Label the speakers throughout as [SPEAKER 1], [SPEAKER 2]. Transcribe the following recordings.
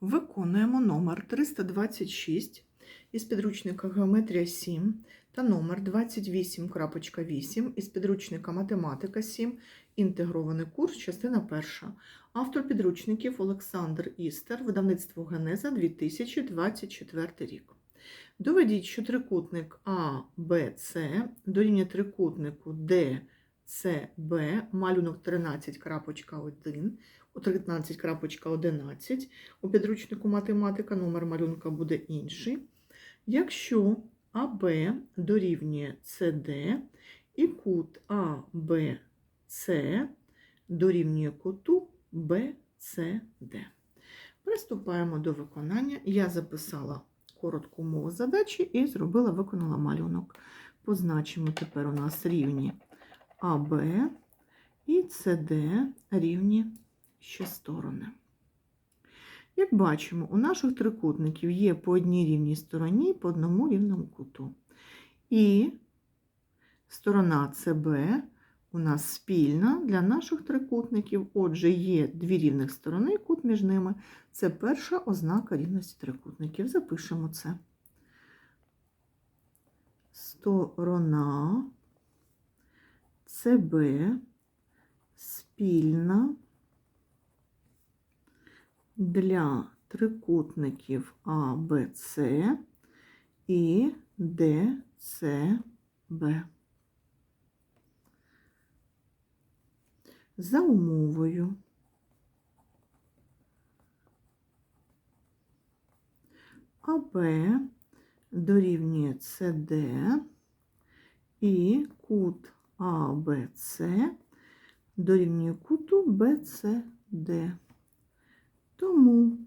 [SPEAKER 1] Виконуємо номер 326 із підручника Геометрія 7 та номер 28.8 із підручника Математика 7, інтегрований курс, частина перша. Автор підручників Олександр Істер, видавництво Генеза 2024 рік. Доведіть, що трикутник А, Б, С дорівнює трикутнику Д, Б, малюнок 13.1, 13.11. У підручнику математика номер малюнка буде інший. Якщо АБ дорівнює СД і кут АБЦ дорівнює куту БЦД. Приступаємо до виконання. Я записала коротку мову задачі і зробила, виконала малюнок. Позначимо тепер у нас рівні АБ і СД рівні ще сторони. Як бачимо, у наших трикутників є по одній рівній стороні і по одному рівному куту. І сторона СБ у нас спільна для наших трикутників. Отже, є дві рівних сторони, кут між ними. Це перша ознака рівності трикутників. Запишемо це. Сторона СБ спільна для трикутників А, Б, С і Д. За умовою АБ дорівнює СД і кут АБЦ дорівнює куту БЦД. Тому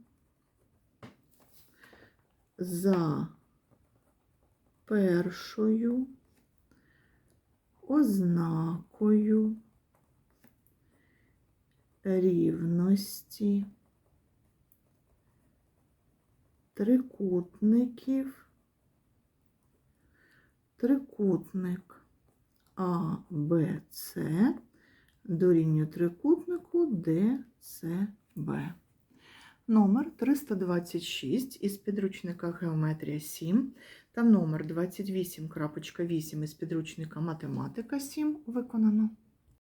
[SPEAKER 1] за першою ознакою рівності трикутників трикутник А, Б, С дорівнює трикутнику Д, С, Б. Номер 326 із підручника Геометрія 7 та номер 28.8 із підручника Математика 7 виконано.